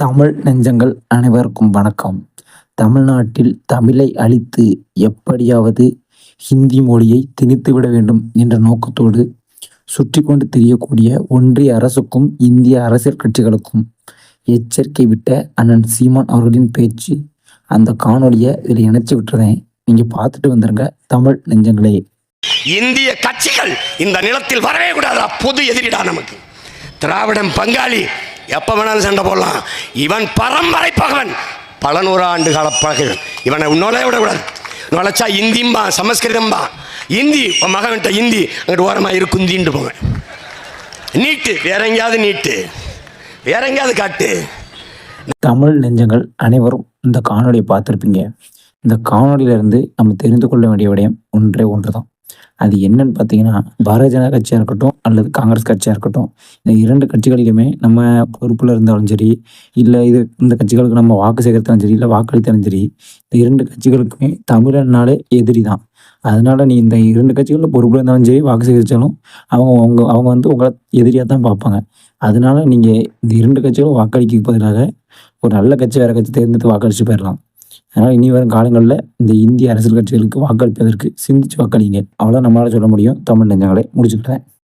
தமிழ் நெஞ்சங்கள் அனைவருக்கும் வணக்கம். தமிழ்நாட்டில் தமிழை அழித்து எப்படியாவது ஹிந்தி மொழியை திணித்துவிட வேண்டும் என்ற நோக்கத்தோடு சுற்றி கொண்டு திரியக்கூடிய ஒன்றிய அரசுக்கும் இந்திய அரசியல் கட்சிகளுக்கும் எச்சரிக்கை விட்ட அண்ணன் சீமான் அவர்களின் பேச்சு அந்த காணொலியை இதில் இணைச்சி விட்டுறேன். நீங்கள் பார்த்துட்டு வந்துருங்க தமிழ் நெஞ்சங்களே. இந்திய கட்சிகள் இந்த நிலத்தில் வரவே கூடாதா பொது எதிரிடா நமக்கு. திராவிடம் பங்காளி எப்போ வேணாலும் சண்டை போடலாம். இவன் பரம்பரை பகவன். பல நூறாண்டு கால பகவன் இவனை உன்னோட விடக்கூடாது. நுழைச்சா இந்திம்பா சமஸ்கிருதம்பா இந்தி உன் மகன்கிட்ட இந்தி. அங்கிட்டு ஓரமாக இருக்குந்தின்ட்டு போங்க. நீட்டு வேற எங்கேயாவது நீட்டு. வேற எங்கேயாவது காட்டு. தமிழ் நெஞ்சங்கள் அனைவரும் இந்த காணொலியை பார்த்துருப்பீங்க. இந்த காணொலியிலிருந்து நம்ம தெரிந்து கொள்ள வேண்டிய விடயம் ஒன்றே ஒன்று தான் அது என்னன்னு பார்த்தீங்கன்னா பாரதிய ஜனதா கட்சியாக இருக்கட்டும் அல்லது காங்கிரஸ் கட்சியாக இருக்கட்டும் இந்த இரண்டு கட்சிகளிலுமே நம்ம பொறுப்பில் இருந்தாலும் சரி இல்லை இது இந்த கட்சிகளுக்கு நம்ம வாக்கு சேகரித்தாலும் சரி இல்லை வாக்களித்தாலும் சரி இந்த இரண்டு கட்சிகளுக்குமே தமிழன்னாலே எதிரி தான். அதனால நீ இந்த இரண்டு கட்சிகளில் பொறுப்பில் இருந்தாலும் சரி வாக்கு சேகரித்தாலும் அவங்க அவங்க அவங்க வந்து உங்களை எதிரியாக தான் பார்ப்பாங்க. அதனால நீங்கள் இந்த இரண்டு கட்சிகளும் வாக்களிக்க பதிலாக ஒரு நல்ல கட்சி வேறு கட்சி தேர்ந்தெடுத்து வாக்களித்து போயிடலாம். அதனால் இனி வரும் காலங்களில் இந்த இந்திய அரசியல் கட்சிகளுக்கு வாக்களிப்பதற்கு சிந்திச்சு வாக்களிங்க அவ்வளோ நம்மளால சொல்ல முடியும். தமிழ் நெஞ்சங்களை முடிச்சுக்கிட்டேன்.